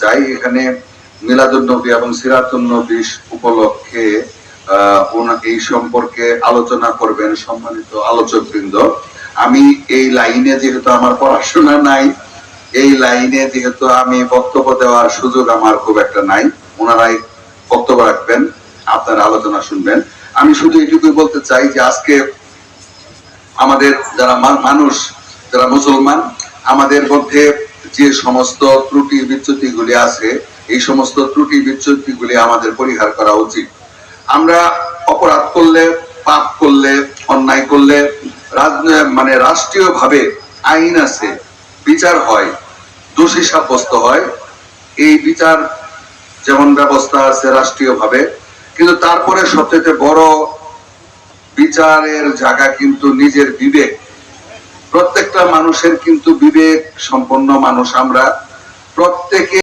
চাই এখানে মিলাদুন্নবী এবং সিরাতুন্নবী উপলক্ষে এই সম্পর্কে আলোচনা করবেন সম্মানিত আলোচক বৃন্দ আমি এই লাইনে যেহেতু আমার পড়াশোনা নাই, এই লাইনে যেহেতু আমি বক্তব্য দেওয়ার সুযোগ আমার খুব একটা নাই, ওনারাই বক্তব্য রাখবেন, আপনার আলোচনা শুনবেন। আমি শুধু এটুকুই বলতে চাই যে আজকে আমাদের যারা মানুষ, যারা মুসলমান, আমাদের মধ্যে যে সমস্ত ত্রুটি বিচ্যুতি গুলি আছে, এই সমস্ত ত্রুটি বিচ্যুতি গুলি আমাদের পরিহার করা উচিত। আমরা অপরাধ করলে, পাপ করলে, অন্যায় করলে মানে রাষ্ট্রীয় ভাবে আইন আছে, বিচার হয়, দোষী সাব্যস্ত হয়, এই বিচার যেমন ব্যবস্থা আছে রাষ্ট্রীয় ভাবে কিন্তু তারপরে সবচেয়ে বড় বিচারের জায়গা কিন্তু নিজের বিবেক। মানুষের কিন্তু বিবেক সম্পন্ন মানুষ আমরা। প্রত্যেকে